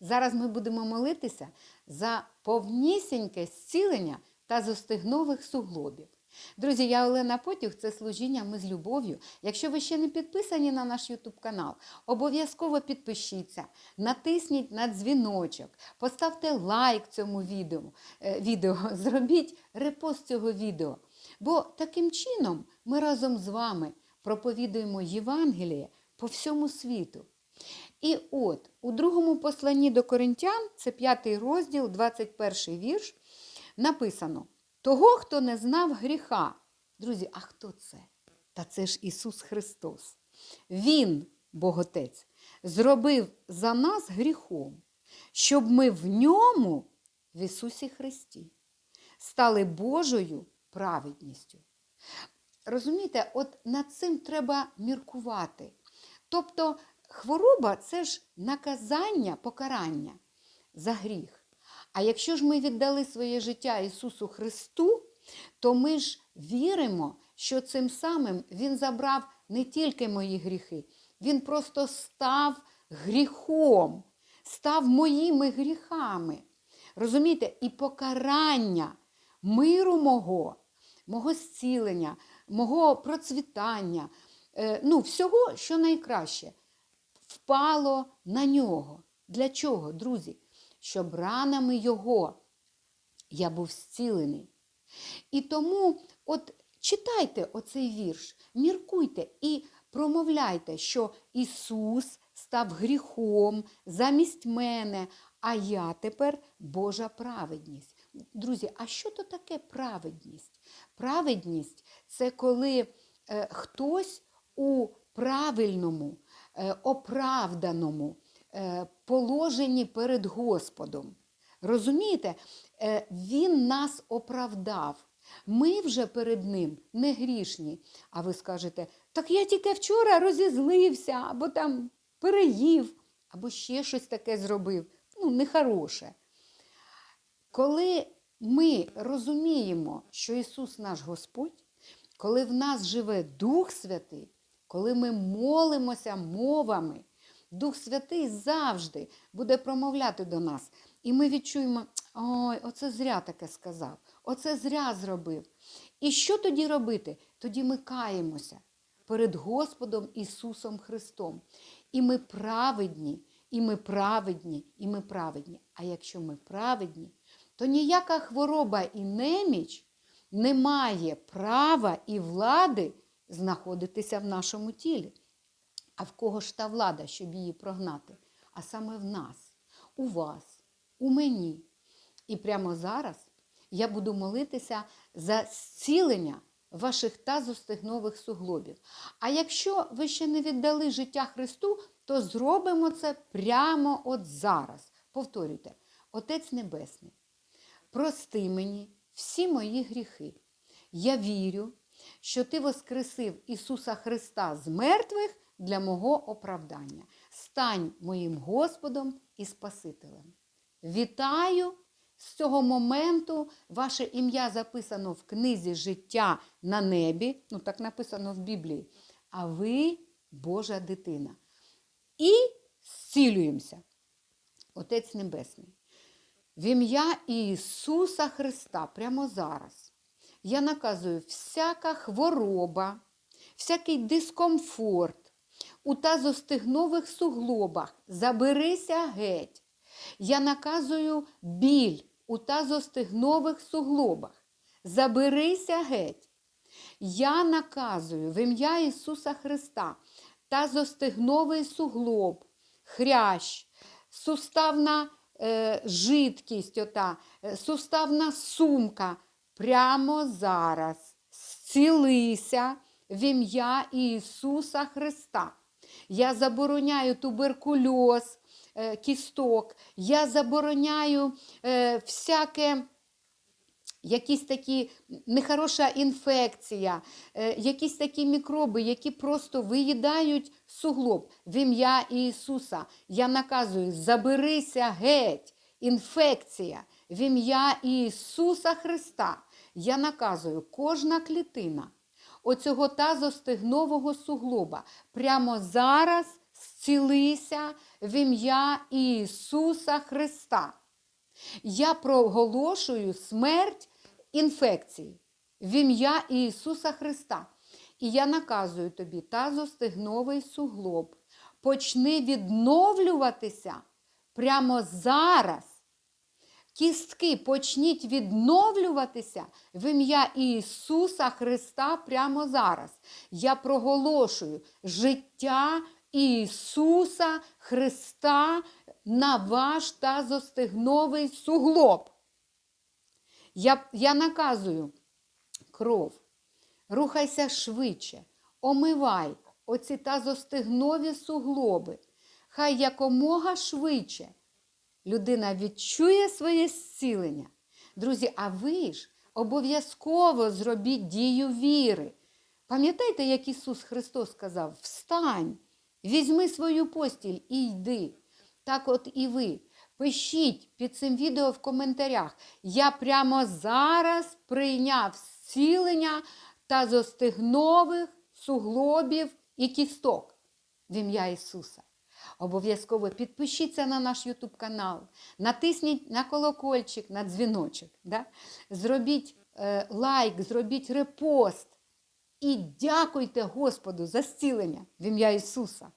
Зараз ми будемо молитися за повнісіньке зцілення та зостигнових суглобів. Друзі, я Олена Потюх, це служіння ми з любов'ю. Якщо ви ще не підписані на наш YouTube канал, обов'язково підпишіться, натисніть на дзвіночок, поставте лайк цьому відео, е, відео зробіть репост цього відео. Бо таким чином ми разом з вами проповідуємо Євангеліє по всьому світу. І от у другому посланні до Коринтян, це п'ятий розділ, 21 вірш, написано: того, хто не знав гріха. Друзі, а хто це? Та це ж Ісус Христос. Він, Боготець, зробив за нас гріхом, щоб ми в ньому, в Ісусі Христі, стали Божою праведністю. Розумієте, от над цим треба міркувати. Тобто хвороба це ж наказання, покарання за гріх. А якщо ж ми віддали своє життя Ісусу Христу, то ми ж віримо, що цим самим Він забрав не тільки мої гріхи, Він просто став гріхом, став моїми гріхами. Розумієте, і покарання миру мого, мого зцілення, мого процвітання, е, ну, всього, що найкраще, впало на нього. Для чого, друзі? Щоб ранами Його я був зцілений. І тому от читайте оцей вірш, міркуйте і промовляйте, що Ісус став гріхом замість мене, а я тепер Божа праведність. Друзі, а що то таке праведність? Праведність це коли е, хтось у правильному, оправданому е, положенні перед Господом. Розумієте, Е, Він нас оправдав. Ми вже перед ним не грішні. А ви скажете, так я тільки вчора розізлився, або там переїв, або ще щось таке зробив. Ну, нехороше. Коли ми розуміємо, що Ісус наш Господь, коли в нас живе Дух Святий, коли ми молимося мовами, Дух Святий завжди буде промовляти до нас. І ми відчуємо, ой, оце зря таке сказав, оце зря зробив. І що тоді робити? Тоді ми каємося перед Господом Ісусом Христом. І ми праведні, і ми праведні, і ми праведні. А якщо ми праведні, то ніяка хвороба і неміч не має права і влади знаходитися в нашому тілі. А в кого ж та влада, щоб її прогнати? А саме в нас, у вас, у мені. І прямо зараз я буду молитися за зцілення ваших тазостигнових суглобів. А якщо ви ще не віддали життя Христу, то зробимо це прямо от зараз. Повторюйте, Отець Небесний, прости мені всі мої гріхи. Я вірю, що Ти воскресив Ісуса Христа з мертвих для мого оправдання. Стань моїм Господом і Спасителем. Вітаю! З цього моменту ваше ім'я записано в книзі життя на небі, ну так написано в Біблії, а ви Божа дитина. І зцілюємося. Отець Небесний. В ім'я Ісуса Христа прямо зараз. Я наказую всяка хвороба, всякий дискомфорт у тазостигнових суглобах. Заберися геть. Я наказую біль у тазостигнових суглобах. Заберися геть. Я наказую в ім'я Ісуса Христа тазостигновий суглоб, хрящ, суставна е, жидкість, ота, е, суставна сумка. Прямо зараз зцілися в ім'я Ісуса Христа. Я забороняю туберкульоз, е, кісток, я забороняю е, всяке. Якісь такі нехороша інфекція, е, якісь такі мікроби, які просто виїдають суглоб. В ім'я Ісуса я наказую, заберися геть, інфекція. В ім'я Ісуса Христа я наказую, кожна клітина оцього тазостигнового суглоба прямо зараз зцілися в ім'я Ісуса Христа. Я проголошую смерть інфекції в ім'я Ісуса Христа. І я наказую тобі тазостегновий суглоб. Почни відновлюватися прямо зараз. Кістки почніть відновлюватися в ім'я Ісуса Христа прямо зараз. Я проголошую життя Ісуса Христа на ваш тазостегновий суглоб. Я, я наказую кров, рухайся швидше, омивай оці тазостегнові суглоби. Хай якомога швидше людина відчує своє зцілення. Друзі, а ви ж обов'язково зробіть дію віри. Пам'ятаєте, як Ісус Христос сказав: Встань, візьми свою постіль і йди. Так от і ви. Пишіть під цим відео в коментарях. Я прямо зараз прийняв зцілення та зостигнових суглобів і кісток в ім'я Ісуса. Обов'язково підпишіться на наш YouTube канал, натисніть на колокольчик, на дзвіночок. Да? Зробіть е, лайк, зробіть репост. І дякуйте Господу за зцілення в ім'я Ісуса.